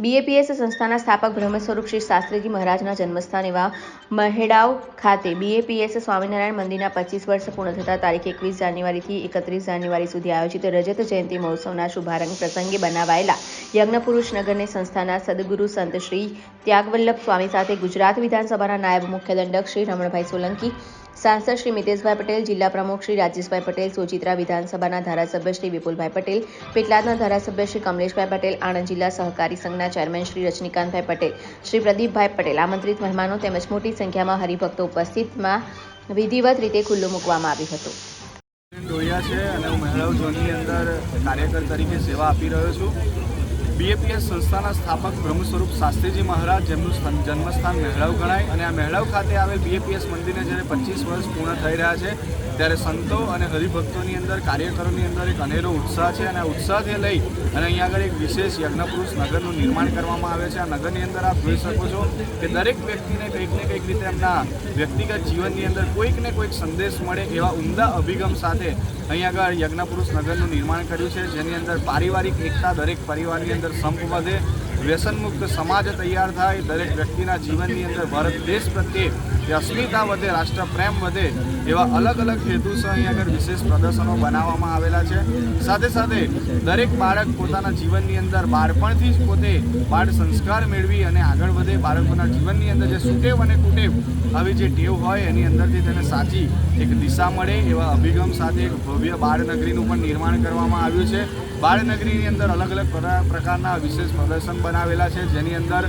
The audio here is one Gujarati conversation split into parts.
બીએપીએસ સંસ્થાના સ્થાપક બ્રહ્મસ્વરૂપ શ્રી શાસ્ત્રીજી મહારાજના જન્મસ્થાન એવા મહેડાવ ખાતે બીએપીએસ સ્વામિનારાયણ મંદિરના પચીસ વર્ષ પૂર્ણ થતા તારીખ એકવીસ જાન્યુઆરીથી એકત્રીસ જાન્યુઆરી સુધી આયોજિત રજત જયંતિ મહોત્સવના શુભારંભ પ્રસંગે બનાવાયેલા યજ્ઞપુરુષ નગરને સંસ્થાના સદગુરુ સંત શ્રી ત્યાગવલ્લભ સ્વામી સાથે ગુજરાત વિધાનસભાના નાયબ મુખ્ય દંડક શ્રી રમણભાઈ સોલંકી સાંસદ શ્રી મિતેશભાઈ પટેલ, જિલ્લા પ્રમુખ શ્રી રાજેશભાઈ પટેલ સોજિત્રા વિધાનસભાના ધારાસભ્ય શ્રી વિપુલભાઈ પટેલ, પેટલાદના ધારાસભ્ય શ્રી કમલેશભાઈ પટેલ, આણંદ જિલ્લા સહકારી સંઘના ચેરમેન શ્રી રજનીકાંતભાઈ પટેલ, શ્રી પ્રદીપભાઈ પટેલ. આમંત્રિત મહેમાનો તેમજ મોટી સંખ્યામાં હરિભક્તો ઉપસ્થિતમાં વિધિવત રીતે ખુલ્લું મૂકવામાં આવ્યું હતું. ડોયા છે અને હું મહેરાવ ઝોનની અંદર કાર્યકર તરીકે સેવા આપી રહ્યો છું. બીએપીએસ સંસ્થાના સ્થાપક બ્રહ્મ સ્વરૂપ શાસ્ત્રીજી મહારાજ, જેમનું સ્થાન- જન્મસ્થાન મહેરાવ ગણાય અને આ મહેરાવ ખાતે આવેલ બીએપીએસ મંદિરને જ્યારે પચીસ વર્ષ પૂર્ણ થઈ રહ્યા છે, ત્યારે સંતો અને હરિભક્તોની અંદર, કાર્યકરોની અંદર એક અનેરો ઉત્સાહ છે અને આ ઉત્સાહથી લઈ અને અહીંયા આગળ એક વિશેષ યજ્ઞપુરુષ નગરનું નિર્માણ કરવામાં આવે છે. આ નગરની અંદર આપ જોઈ શકો છો કે દરેક વ્યક્તિને કંઈક ને કંઈક રીતે એમના વ્યક્તિગત જીવનની અંદર કોઈક ને કોઈક સંદેશ મળે એવા ઉમદા અભિગમ સાથે અહીંયા આગળ યજ્ઞપુરુષ નગરનું નિર્માણ કર્યું છે. જેની અંદર પારિવારિક એકતા દરેક પરિવારની અંદર સંપ વધે વ્યસનમુક્ત સમાજ તૈયાર થાય, દરેક વ્યક્તિના જીવનની અંદર ભારત દેશ પ્રત્યે અસ્મિતા વધે રાષ્ટ્ર પ્રેમ વધે, એવા અલગ અલગ હેતુસર અહીંયા આગળ વિશેષ પ્રદર્શનો બનાવવામાં આવેલા છે. સાથે સાથે દરેક બાળક પોતાના જીવનની અંદર બાળપણથી જ પોતે બાળ સંસ્કાર મેળવી અને આગળ વધે. બાળકોના જીવનની અંદર જે સુટેવ અને કુટેવ આવી જે ટેવ હોય, એની અંદરથી તેને સાચી એક દિશા મળે, એવા અભિગમ સાથે એક ભવ્ય બાળનગરીનું પણ નિર્માણ કરવામાં આવ્યું છે. બાળનગરીની અંદર અલગ અલગ પ્રકારના વિશેષ પ્રદર્શન બનાવેલા છે. જેની અંદર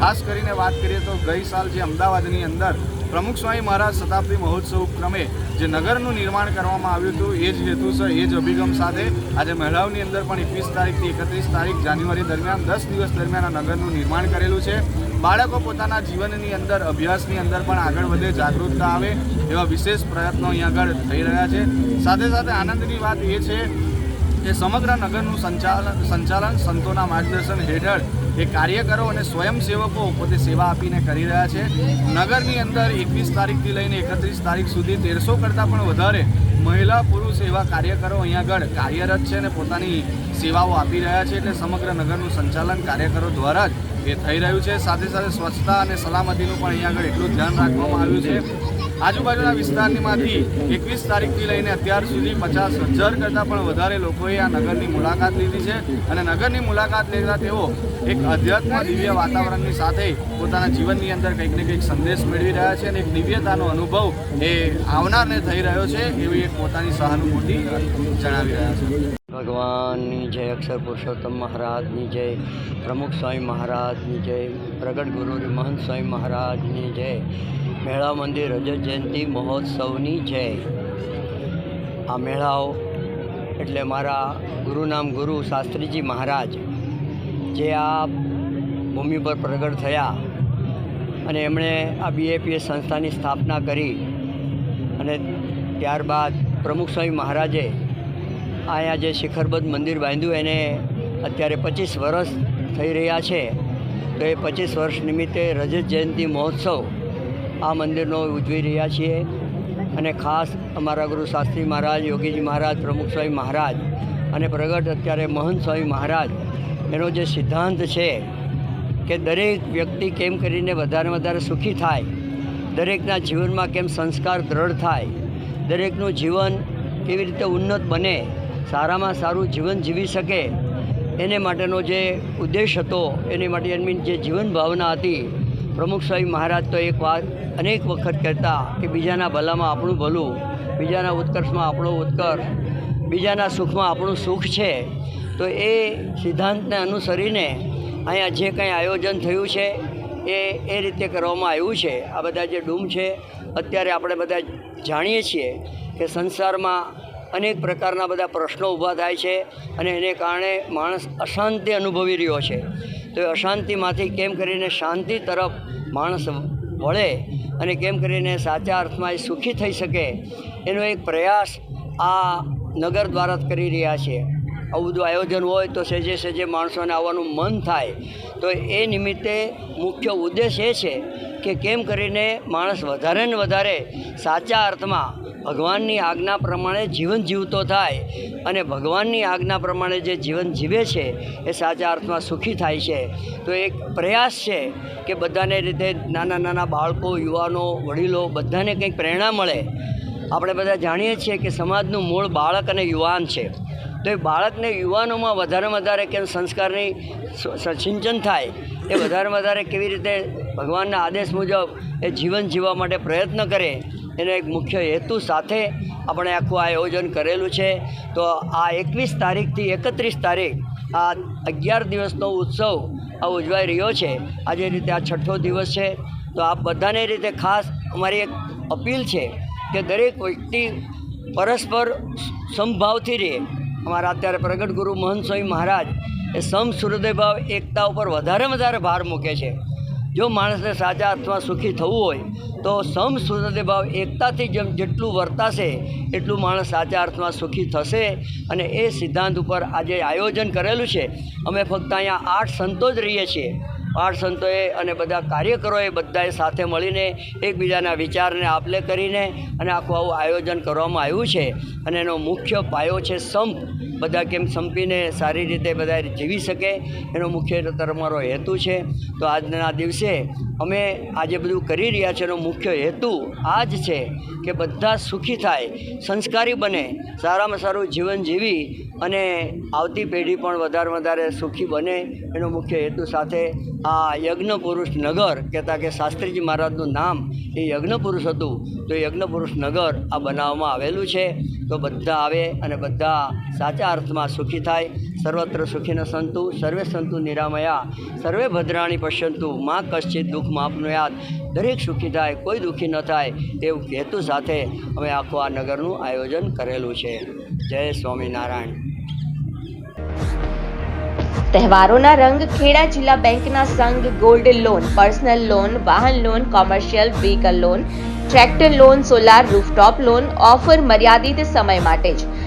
ખાસ કરીને વાત કરીએ તો ગઈ સાલ જે અમદાવાદની અંદર પ્રમુખ સ્વામી મહારાજ શતાબ્દી મહોત્સવ ઉપક્રમે જે નગરનું નિર્માણ કરવામાં આવ્યું હતું, એ જ હેતુસર, એ જ અભિગમ સાથે આજે મહિલાઓની અંદર પણ એકવીસ તારીખથી એકત્રીસ તારીખ જાન્યુઆરી દરમિયાન, દસ દિવસ દરમિયાન આ નગરનું નિર્માણ કરેલું છે. બાળકો પોતાના જીવનની અંદર, અભ્યાસની અંદર પણ આગળ વધે, જાગૃતતા આવે એવા વિશેષ પ્રયત્નો અહીંયા આગળ થઈ રહ્યા છે. સાથે સાથે આનંદની વાત એ છે કે સમગ્ર નગરનું સંચાલન સંચાલન સંતોના માર્ગદર્શન હેઠળ એ કાર્યકરો અને સ્વયંસેવકો પોતે સેવા આપીને કરી રહ્યા છે. નગરની અંદર એકવીસ તારીખથી લઈને એકત્રીસ તારીખ સુધી તેરસો કરતાં પણ વધારે મહિલા પુરુષ એવા કાર્યકરો અહીંયા આગળ કાર્યરત છે અને પોતાની સેવાઓ આપી રહ્યા છે એટલે સમગ્ર નગરનું સંચાલન કાર્યકરો દ્વારા જ એ થઈ રહ્યું છે. સાથે સાથે સ્વચ્છતા અને સલામતીનું પણ અહીંયા આગળ એટલું ધ્યાન રાખવામાં આવ્યું છે. આજુબાજુના વિસ્તારનીમાંથી એકવીસ તારીખથી લઈને અત્યાર સુધી પચાસ હજાર કરતાં પણ વધારે લોકોએ આ નગરની મુલાકાત લીધી છે. અને નગરની મુલાકાત લેતા તેઓ એક અધ્યાત્મ દિવ્ય વાતાવરણની સાથે પોતાના જીવનની અંદર કંઈક ને કંઈક સંદેશ મેળવી રહ્યા છે અને એક દિવ્યતાનો અનુભવ એ આવનારને થઈ રહ્યો છે એવી એક પોતાની સહાનુભૂતિ જણાવી રહ્યા છે. ભગવાનની જય અક્ષર પુરુષોત્તમ મહારાજની જય, પ્રમુખ સ્વામી મહારાજની જય, પ્રગટ ગુરુ મહંત સ્વામી મહારાજની જય. મેળા મંદિર રજત જયંતિ મહોત્સવની જય. આ મેળાઓ એટલે મારા ગુરુ નામ ગુરુ શાસ્ત્રીજી મહારાજ, જે આ ભૂમિ પર પ્રગટ થયા અને એમણે આ બીએપીએસ સંસ્થાની સ્થાપના કરી અને ત્યારબાદ પ્રમુખ સ્વામી મહારાજે અહીંયા જે શિખરબદ્ધ મંદિર બાંધ્યું એને અત્યારે પચીસ વર્ષ થઈ રહ્યા છે. તો એ પચીસ વર્ષ નિમિત્તે રજત જયંતિ મહોત્સવ આ મંદિરનો ઉજવી રહ્યા છીએ. અને ખાસ અમારા ગુરુ શાસ્ત્રી મહારાજ, યોગીજી મહારાજ, પ્રમુખ સ્વામી મહારાજ અને પ્રગટ અત્યારે મહંત સ્વામી મહારાજ, એનો જે સિદ્ધાંત છે કે દરેક વ્યક્તિ કેમ કરીને વધારે વધારે સુખી થાય, દરેકના જીવનમાં કેમ સંસ્કાર દ્રઢ થાય, દરેકનું જીવન કેવી રીતે ઉન્નત બને, સારામાં સારું જીવન જીવી શકે, એને માટેનો જે ઉદ્દેશ હતો, એની માટે એમની જે જીવન ભાવના હતી પ્રમુખ સ્વામી મહારાજ તો એક વાત અનેક વખત કહેતા કે બીજાના ભલામાં આપણું ભલું, બીજાના ઉત્કર્ષમાં આપણો ઉત્કર્ષ, બીજાના સુખમાં આપણું સુખ છે. તો એ સિદ્ધાંતને અનુસરીને અહીંયા જે કંઈ આયોજન થયું છે, એ એ રીતે કરવામાં આવ્યું છે. આ બધા જે ડૂમ છે, અત્યારે આપણે બધા જાણીએ છીએ કે સંસારમાં અનેક પ્રકારના બધા પ્રશ્નો ઊભા થાય છે અને એને કારણે માણસ અશાંતિ અનુભવી રહ્યો છે. તો એ અશાંતિમાંથી કેમ કરીને શાંતિ તરફ માણસ વળે અને કેમ કરીને સાચા અર્થમાં એ સુખી થઈ શકે, એનો એક પ્રયાસ આ નગર દ્વારા જ કરી રહ્યા છે. આવું બધું આયોજન હોય તો સેજે સેજે માણસોને આવવાનું મન થાય. તો એ નિમિત્તે મુખ્ય ઉદ્દેશ એ છે કે કેમ કરીને માણસ વધારે ને વધારે સાચા અર્થમાં ભગવાનની આજ્ઞા પ્રમાણે જીવન જીવતો થાય અને ભગવાનની આજ્ઞા પ્રમાણે જે જીવન જીવે છે, એ સાચા અર્થમાં સુખી થાય છે. તો એક પ્રયાસ છે કે બધાને રીતે નાના નાના બાળકો, યુવાનો, વડીલો બધાને કંઈક પ્રેરણા મળે. આપણે બધા જાણીએ છીએ કે સમાજનું મૂળ બાળક અને યુવાન છે. તો એ બાળકને યુવાનોમાં વધારે વધારે કેમ સંસ્કારની સિંચન થાય, એ વધારે વધારે કેવી રીતે ભગવાનના આદેશ મુજબ એ જીવન જીવવા માટે પ્રયત્ન કરે, એનો એક મુખ્ય હેતુ સાથે આપણે આખું આયોજન કરેલું છે. તો આ એકવીસ તારીખથી એકત્રીસ તારીખ આ અગિયાર દિવસનો ઉત્સવ આ ઉજવાઈ રહ્યો છે. આજે રીતે આ છઠ્ઠો દિવસ છે. તો આપ બધાને રીતે ખાસ અમારી એક અપીલ છે કે દરેક વ્યક્તિ પરસ્પર સમભાવથી રહે. અમારા અત્યારે પ્રગટ ગુરુ મહંત સ્વામી મહારાજ એ સમ સુહૃદયભાવ, એકતા ઉપર વધારે વધારે ભાર મૂકે છે. જો માણસને સાચા અર્થમાં સુખી થવું હોય, તો સમ ભાવ એકતાથી જેમ જેટલું વર્તાશે, એટલું માણસ સાચા અર્થમાં સુખી થશે. અને એ સિદ્ધાંત ઉપર આજે આયોજન કરેલું છે. અમે ફક્ત અહીંયા આઠ સંતો જ રહીએ છીએ. આઠ સંતોએ અને બધા કાર્યકરોએ બધાએ સાથે મળીને એકબીજાના વિચારને આપલે કરીને અને આખું આવું આયોજન કરવામાં આવ્યું છે. અને એનો મુખ્ય પાયો છે સંપ. બધા કેમ સંપીને સારી રીતે બધા જીવી શકે, એનો મુખ્ય અમારો હેતુ છે. તો આજના દિવસે અમે આજે બધું કરી રહ્યા છે, એનો મુખ્ય હેતુ આ જ છે કે બધા સુખી થાય, સંસ્કારી બને, સારામાં સારું જીવન જીવી અને આવતી પેઢી પણ વધારે વધારે સુખી બને, એનો મુખ્ય હેતુ સાથે આ યજ્ઞ પુરુષ નગર કહેતા કે શાસ્ત્રીજી મહારાજનું નામ એ યજ્ઞ પુરુષ હતું. તો યજ્ઞપુરુષ યજ્ઞ પુરુષ નગર આ બનાવવામાં આવેલું છે. તો બધા આવે અને બધા સાચા અર્થમાં સુખી થાય, સર્વત્ર સુખીન સંતુ, સર્વે સંતુ નિરામયા, સર્વે ભદ્રાણી પશ્યંતુ, માં કશ્ચિત દુઃખ માપનું યાદ, દરેક સુખી થાય, કોઈ દુઃખી ન થાય, એવું હેતુ સાથે અમે આખું આ નગરનું આયોજન કરેલું છે. જય સ્વામિનારાયણ. તહેવારોના રંગ ખેડા જિલ્લા બેંકના સંઘ ગોલ્ડ લોન, પર્સનલ લોન, વાહન loan, commercial vehicle loan, tractor loan, solar rooftop loan, offer મર્યાદિત સમય માટે જ.